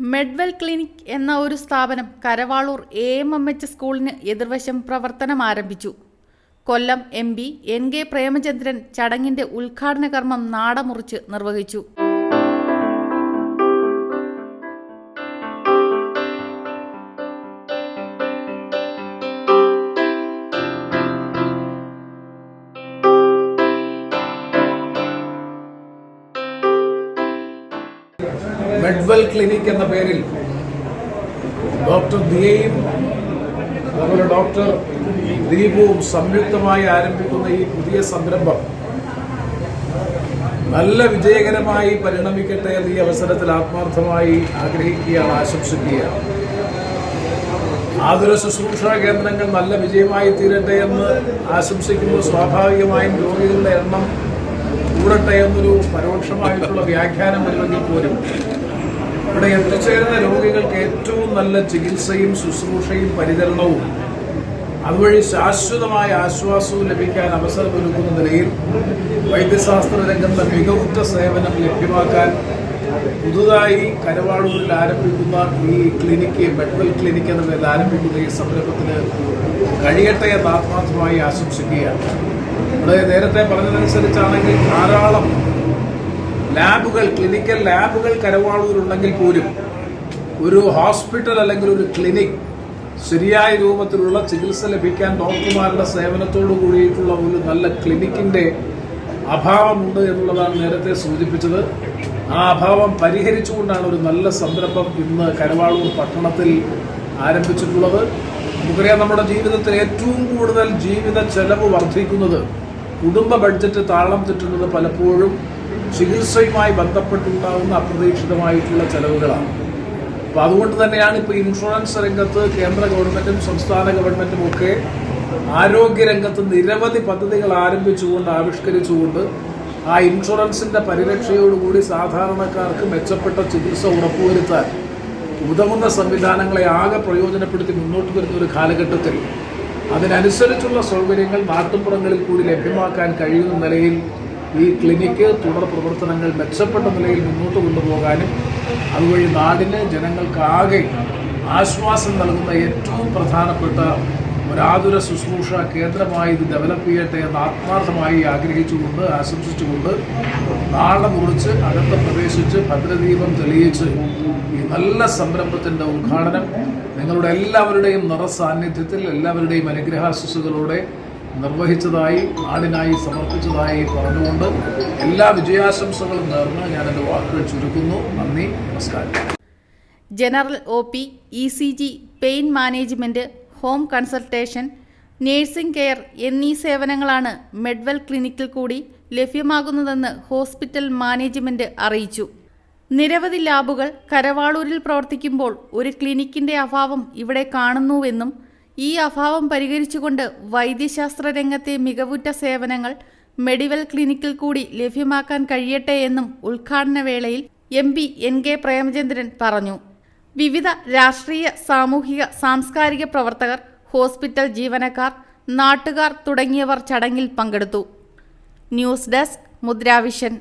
മെഡ്വെൽ clinic എന്ന ഒരു സ്ഥാപനം Karavaloor A M M H സ്കൂളിന് എതിർവശം പ്രവർത്തനം ആരംഭിച്ചു. Kollam M P N K Premachandran ചടങ്ങിന്റെ ഉദ്ഘാടന കർമ്മം നാടമുറിച്ച് നിർവഹിച്ചു. മെഡ്വെൽ ക്ലിനിക് എന്ന പേരിൽ ഡോക്ടർ ദിയയും അതുപോലെ ഡോക്ടർ ദീപവും സംയുക്തമായി ആരംഭിക്കുന്ന ഈ പുതിയ സംരംഭം നല്ല വിജയകരമായി പരിണമിക്കട്ടെ എന്ന് ഈ അവസരത്തിൽ ആത്മാർത്ഥമായി ആഗ്രഹിക്കുകയാണ് ആശംസിക്കുകയാണ്. ആതുര ശുശ്രൂഷ കേന്ദ്രങ്ങൾ നല്ല വിജയമായി തീരട്ടെ എന്ന് ആശംസിക്കുമ്പോൾ സ്വാഭാവികമായും രോഗികളുടെ എണ്ണം കൂടട്ടെ എന്നൊരു പരോക്ഷമായിട്ടുള്ള വ്യാഖ്യാനം വരുമെങ്കിൽ പോലും ഇവിടെ എത്തിച്ചേരുന്ന രോഗികൾക്ക് ഏറ്റവും നല്ല ചികിത്സയും ശുശ്രൂഷയും പരിചരണവും അതുവഴി ശാശ്വതമായ ആശ്വാസവും ലഭിക്കാൻ അവസരമൊരുക്കുന്ന നിലയിൽ വൈദ്യശാസ്ത്ര രംഗത്തെ മികവുറ്റ സേവനം ലഭ്യമാക്കാൻ പുതുതായി കരവാളൂരിൽ ആരംഭിക്കുന്ന ഈ ക്ലിനിക്ക് മെഡിക്കൽ ക്ലിനിക്ക് എന്ന പേരിൽ ആരംഭിക്കുന്ന ഈ സംരംഭത്തിന് കഴിയട്ടെ എന്ന് ആത്മാർത്ഥമായി ആശംസിക്കുകയാണ്. ഇവിടെ നേരത്തെ പറഞ്ഞതനുസരിച്ചാണെങ്കിൽ ധാരാളം ലാബുകൾ ക്ലിനിക്കൽ ലാബുകൾ കരവാളൂരുണ്ടെങ്കിൽ പോലും ഒരു ഹോസ്പിറ്റൽ അല്ലെങ്കിൽ ഒരു ക്ലിനിക് ശരിയായ രൂപത്തിലുള്ള ചികിത്സ ലഭിക്കാൻ ഡോക്ടർമാരുടെ സേവനത്തോടു കൂടിയിട്ടുള്ള ഒരു നല്ല ക്ലിനിക്കിന്റെ അഭാവമുണ്ട് എന്നുള്ളതാണ് നേരത്തെ സൂചിപ്പിച്ചത്. ആ അഭാവം പരിഹരിച്ചുകൊണ്ടാണ് ഒരു നല്ല സംരംഭം ഇന്ന് കരവാളൂർ പട്ടണത്തിൽ ആരംഭിച്ചിട്ടുള്ളത്. നമുക്കറിയാം നമ്മുടെ ജീവിതത്തിൽ ഏറ്റവും കൂടുതൽ ജീവിത ചെലവ് വർദ്ധിക്കുന്നത് കുടുംബ ബഡ്ജറ്റ് താളം തെറ്റുന്നത് പലപ്പോഴും ചികിത്സയുമായി ബന്ധപ്പെട്ടുണ്ടാകുന്ന അപ്രതീക്ഷിതമായിട്ടുള്ള ചെലവുകളാണ്. അപ്പോൾ അതുകൊണ്ട് തന്നെയാണ് ഇപ്പോൾ ഇൻഷുറൻസ് രംഗത്ത് കേന്ദ്ര ഗവൺമെന്റും സംസ്ഥാന ഗവൺമെന്റും ഒക്കെ ആരോഗ്യ രംഗത്ത് നിരവധി പദ്ധതികൾ ആരംഭിച്ചുകൊണ്ട് ആവിഷ്കരിച്ചുകൊണ്ട് ആ ഇൻഷുറൻസിന്റെ പരിരക്ഷയോടുകൂടി സാധാരണക്കാർക്ക് മെച്ചപ്പെട്ട ചികിത്സ ഉറപ്പുവരുത്താൻ ഉതകുന്ന സംവിധാനങ്ങളെ ആകെ പ്രയോജനപ്പെടുത്തി മുന്നോട്ട് വരുന്ന ഒരു കാലഘട്ടത്തിൽ അതിനനുസരിച്ചുള്ള സൗകര്യങ്ങൾ നാട്ടുമ്പുറങ്ങളിൽ കൂടി ലഭ്യമാക്കാൻ കഴിയുന്ന നിലയിൽ ഈ ക്ലിനിക്ക് തുടർ പ്രവർത്തനങ്ങൾ മെച്ചപ്പെട്ട നിലയിൽ മുന്നോട്ട് കൊണ്ടുപോകാനും അതുവഴി നാടിന് ജനങ്ങൾക്കാകെ ആശ്വാസം നൽകുന്ന ഏറ്റവും പ്രധാനപ്പെട്ട ഒരാതുര ശുശ്രൂഷ കേന്ദ്രമായി ഇത് ഡെവലപ്പ് ചെയ്യട്ടെ എന്ന് ആത്മാർത്ഥമായി ആഗ്രഹിച്ചുകൊണ്ട് ആശംസിച്ചുകൊണ്ട് നാളെ മുറിച്ച് അകത്ത് പ്രവേശിച്ച് ഭദ്രദീപം തെളിയിച്ച് ഈ നല്ല സംരംഭത്തിന്റെ ഉദ്ഘാടനം നിങ്ങളുടെ എല്ലാവരുടെയും നിറസാന്നിധ്യത്തിൽ എല്ലാവരുടെയും അനുഗ്രഹാശിസുകളോടെ നിർവഹിച്ചതായി നാടിനായി സമർപ്പിച്ചതായി പറഞ്ഞുകൊണ്ട് എല്ലാ വിജയാശംസകളും നേർന്ന് ഞാൻ എന്റെ വാക്കുകൾ ചുരുക്കുന്നു. നന്ദി നമസ്കാരം. General O P E C G pain management home consultation nursing care എന്നീ സേവനങ്ങളാണ് മെഡ്വെൽ ക്ലിനിക്കിൽ കൂടി ലഭ്യമാകുന്നതെന്ന് ഹോസ്പിറ്റൽ മാനേജ്മെന്റ് അറിയിച്ചു. നിരവധി ലാബുകൾ കരവാളൂരിൽ പ്രവർത്തിക്കുമ്പോൾ ഒരു ക്ലിനിക്കിന്റെ അഭാവം ഇവിടെ കാണുന്നുവെന്നും ഈ അഭാവം പരിഹരിച്ചുകൊണ്ട് വൈദ്യശാസ്ത്ര രംഗത്തെ മികവുറ്റ സേവനങ്ങൾ മെഡിവൽ ക്ലിനിക്കിൽ കൂടി ലഭ്യമാക്കാൻ കഴിയട്ടെ എന്നും ഉദ്ഘാടന വേളയിൽ M P N K Premachandran പറഞ്ഞു. വിവിധ രാഷ്ട്രീയ സാമൂഹിക സാംസ്കാരിക പ്രവർത്തകർ ഹോസ്പിറ്റൽ ജീവനക്കാർ നാട്ടുകാർ തുടങ്ങിയവർ ചടങ്ങിൽ പങ്കെടുത്തു. News desk Mudravision.